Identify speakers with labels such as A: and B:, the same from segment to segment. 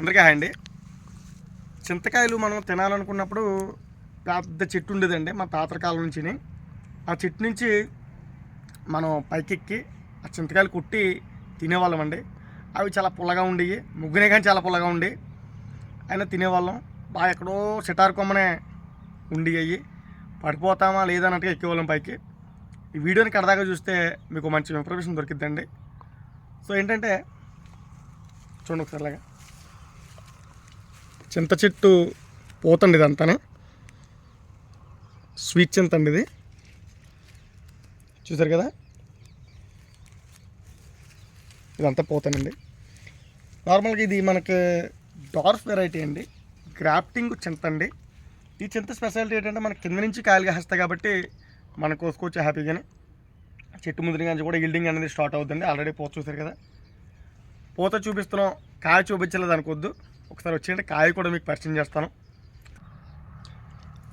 A: అందరికీ హాయ్ అండి. చింతకాయలు మనం తినాలనుకున్నప్పుడు పెద్ద చెట్టు ఉండేదండి మా తాతల కాలం నుంచి ఆ చెట్టు నుంచి మనం పైకెక్కి ఆ చింతకాయలు కుట్టి తినేవాళ్ళం అండి. అవి చాలా పుల్లగా ఉండేవి ముగ్గునే కానీ చాలా పుల్లగా ఉండి అయినా తినేవాళ్ళం. బాగా ఎక్కడో సిటార్ కొమ్మనే ఉండి పడిపోతామా లేదన్నట్టుగా ఎక్కేవాళ్ళం పైకి. ఈ వీడియోని కడదాకా చూస్తే మీకు మంచి ఇన్ఫర్మేషన్ దొరికిద్దండి. సో ఏంటంటే చూడండి ఒకసారిలాగా. చింత చెట్టు పోతండి ఇదంతాను. స్వీట్ చింత అండి ఇది. చూసారు కదా? ఇదంతా పోతానండి. నార్మల్గా ఇది మనకి డార్ఫ్ వెరైటీ అండి. గ్రాఫ్టింగ్ చింత అండి. ఈ చింత స్పెషాలిటీ ఏంటంటే మనకి కింద నుంచి కాయలుగా కాస్తాయి కాబట్టి మనం కోసుకోవచ్చు హ్యాపీగానే చెట్టు ముందు నుంచి కూడా ఇల్డింగ్ అనేది స్టార్ట్ అవుతుంది ఆల్రెడీ పోత చూసారు కదా? పోత చూపిస్తున్నాం. కాయ చూపించలేదు అనుకోద్దు ఒకసారి వచ్చేయండి. కాయ కూడా మీకు పరిచయం చేస్తాను.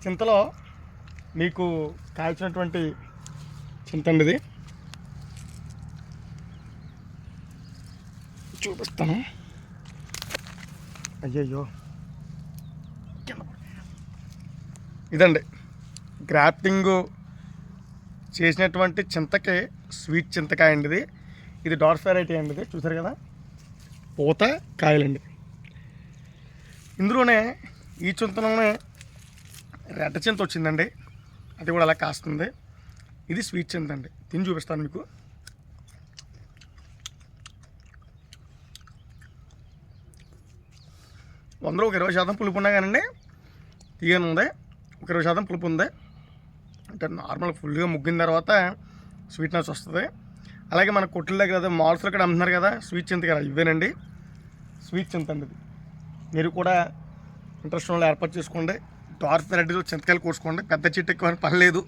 A: చింతలో మీకు కాల్చినటువంటి చింత అండి ఇది. చూపిస్తాను. అయ్యయ్యో. ఇదండి. గ్రాఫ్టింగ్ చేసినటువంటి చింతకి స్వీట్ చింతకాయ అండి ఇది. ఇది డార్ఫ్ వెరైటీ అండి ఇది. చూసారు కదా? పూత కాయలండి. ఇందులోనే ఈ చింతలోనే రెడ్డ చింత వచ్చిందండి. అది కూడా అలా కాస్తుంది. ఇది స్వీట్ చింత అండి. తిని చూపిస్తాను మీకు. వందలో ఒక ఇరవై శాతం పులుపు ఉన్నా కానండి తీయను ఉంది ఒక ఇరవై శాతం పులుపు ఉంది. అంటే నార్మల్ ఫుల్గా ముగ్గిన తర్వాత స్వీట్నెస్ వస్తుంది. అలాగే మన కొట్ల దగ్గర అదే మాల్స్లో ఇక్కడ అమ్ముతున్నారు కదా స్వీట్ చింత కదా ఇవేనండి. స్వీట్ చింత అండి మీరు కూడా ఇంట్రెస్ట్ ఉన్న వాళ్ళు ఏర్పాటు చేసుకోండి. డార్క్ వెరైటీలో చింతకాయలు కోసుకోండి. పెద్ద చెట్టు ఎక్కువ పని లేదు.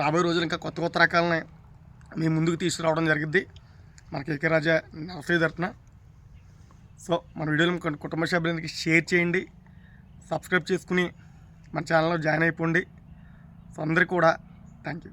A: రాబోయే రోజులు ఇంకా కొత్త కొత్త రకాలని మీ ముందుకు తీసుకురావడం జరిగింది మనకి కేకే రాజా నర్సరీ తరఫున సో మన వీడియోలు కుటుంబ సభ్యులకి షేర్ చేయండి. సబ్స్క్రైబ్ చేసుకుని మన ఛానల్లో జాయిన్ అయిపోండి. సో అందరికీ కూడా థ్యాంక్ యూ